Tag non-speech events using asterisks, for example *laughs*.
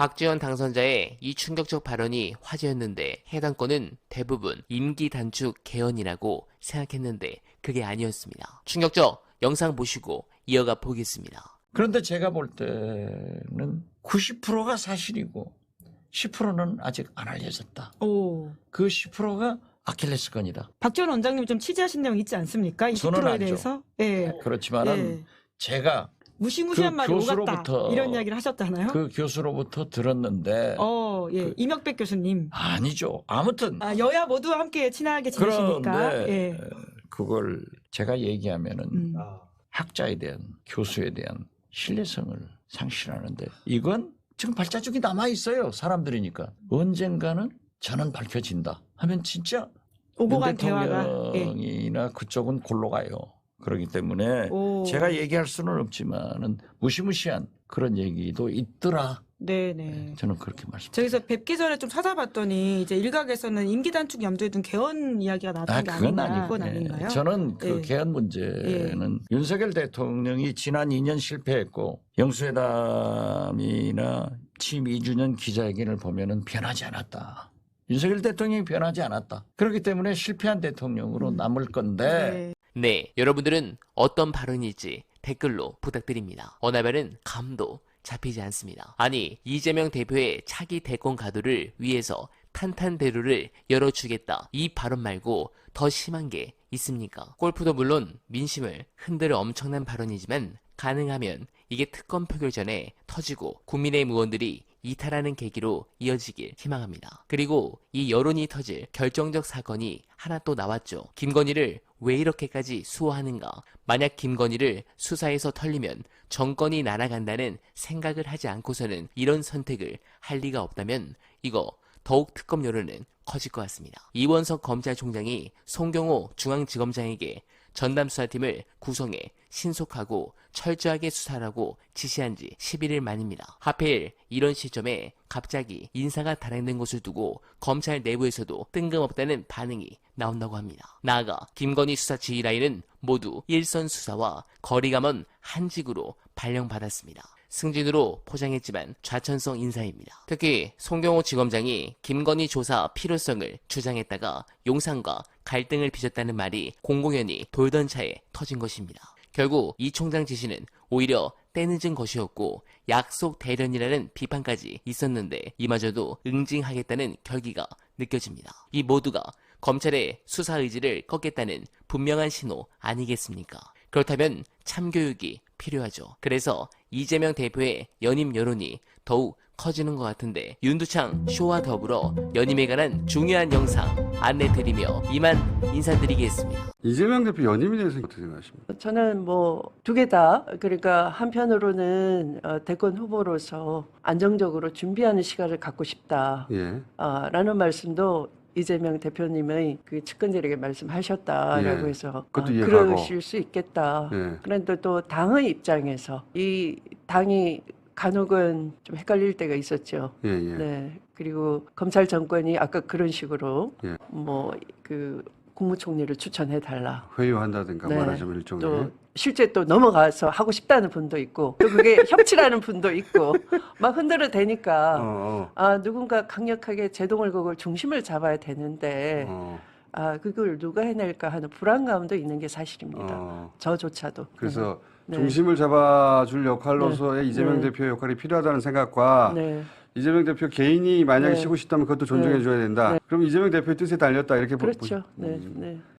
박지원 당선자의 이 충격적 발언이 화제였는데 해당 건은 대부분 임기 단축 개헌이라고 생각했는데 그게 아니었습니다. 충격적 영상 보시고 이어가 보겠습니다. 그런데 제가 볼 때는 90%가 사실이고 10%는 아직 안 알려졌다. 오. 그 10%가 아킬레스건이다. 박지원 원장님 좀 취재하신 내용 있지 않습니까? 이 저는 10%에 알죠. 대해서. 예. 그렇지만은 예. 제가 무시무시한 그 말이 오갔다. 교수로부터 이런 이야기를 하셨잖아요. 그 교수로부터 들었는데 어, 예. 그- 이명백 교수님. 아니죠. 아무튼 아, 여야 모두 함께 친하게 지내시니까. 그런데 예. 그걸 제가 얘기하면은 음. 학자에 대한 교수에 대한 신뢰성을 상실하는데 이건 지금 발자국이 남아 있어요. 사람들이니까 언젠가는 저는 밝혀진다 하면 진짜 오고 윤간 대화가. 예. 대통령이나 그쪽은 골로 가요. 그렇기 때문에 오. 제가 얘기할 수는 없지만은 무시무시한 그런 얘기도 있더라. 네네. 저는 그렇게 말씀. 저기서 뵙기 전에 좀 찾아봤더니 이제 일각에서는 임기 단축 염두에 둔 개헌 이야기가 나왔던 아, 게 그건 아닌가. 아니고. 그건 아닌가요? 저는 그 예. 개헌 문제는 윤석열 대통령이 지난 2년 실패했고 영수회담이나 취임 2주년 기자회견을 보면은 변하지 않았다. 윤석열 대통령이 변하지 않았다. 그렇기 때문에 실패한 대통령으로 음. 남을 건데 네. 네, 여러분들은 어떤 발언일지 댓글로 부탁드립니다. 어나벨은 감도 잡히지 않습니다. 아니, 이재명 대표의 차기 대권 가도를 위해서 탄탄대로를 열어주겠다. 이 발언 말고 더 심한 게 있습니까? 골프도 물론 민심을 흔들 엄청난 발언이지만 가능하면 이게 특검 표결 전에 터지고 국민의힘 의원들이 이탈하는 계기로 이어지길 희망합니다. 그리고 이 여론이 터질 결정적 사건이 하나 또 나왔죠. 김건희를 왜 이렇게까지 수호하는가? 만약 김건희를 수사에서 털리면 정권이 날아간다는 생각을 하지 않고서는 이런 선택을 할 리가 없다면 이거 더욱 특검 여론은 커질 것 같습니다. 이원석 검찰총장이 송경호 중앙지검장에게 전담 수사팀을 구성해 신속하고 철저하게 수사하라고 지시한 지 11일 만입니다. 하필 이런 시점에 갑자기 인사가 단행된 것을 두고 검찰 내부에서도 뜬금없다는 반응이 나온다고 합니다. 나아가 김건희 수사 지휘라인은 모두 일선 수사와 거리가 먼 한직으로 발령받았습니다. 승진으로 포장했지만 좌천성 인사입니다. 특히 송경호 지검장이 김건희 조사 필요성을 주장했다가 용산과 갈등을 빚었다는 말이 공공연히 돌던 차에 터진 것입니다. 결국 이 총장 지시는 오히려 때늦은 것이었고 약속 대련이라는 비판까지 있었는데 이마저도 응징하겠다는 결기가 느껴집니다. 이 모두가 검찰의 수사 의지를 꺾겠다는 분명한 신호 아니겠습니까? 그렇다면 참교육이 필요하죠. 그래서 이재명 대표의 연임 여론이 더욱 커지는 것 같은데 윤두창 쇼와 더불어 연임에 관한 중요한 영상 안내드리며 이만 인사드리겠습니다. 이재명 대표 연임에 대해서 어떻게 생각하십니까? 저는 뭐 두 개 다 그러니까 한편으로는 어, 대권 후보로서 안정적으로 준비하는 시간을 갖고 싶다라는 예. 말씀도 이재명 대표님의 그 측근들에게 말씀하셨다라고 예. 해서 그것도 아, 이해가고. 그러실 수 있겠다. 예. 그런데 또 당의 입장에서 이 당이 간혹은 좀 헷갈릴 때가 있었죠. 예, 예. 네. 그리고 검찰 정권이 아까 그런 식으로 예. 뭐그 국무총리를 추천해 달라. 회유한다든가 네. 말하자면 일종의 또 실제 또 넘어가서 하고 싶다는 분도 있고 또 그게 *laughs* 협치라는 분도 있고 막 흔들어 대니까 어, 어, 아 누군가 강력하게 제동을 그걸 중심을 잡아야 되는데 어, 아 그걸 누가 해낼까 하는 불안감도 있는 게 사실입니다. 어. 저조차도 그래서 네. 중심을 잡아줄 역할로서의 이재명 네. 대표의 역할이 필요하다는 생각과 네. 이재명 대표 개인이 만약에 네. 쉬고 싶다면 그것도 존중해 줘야 된다. 네. 그럼 이재명 대표의 뜻에 달렸다 이렇게 보- 그렇죠. 보시- 네, 음. 네.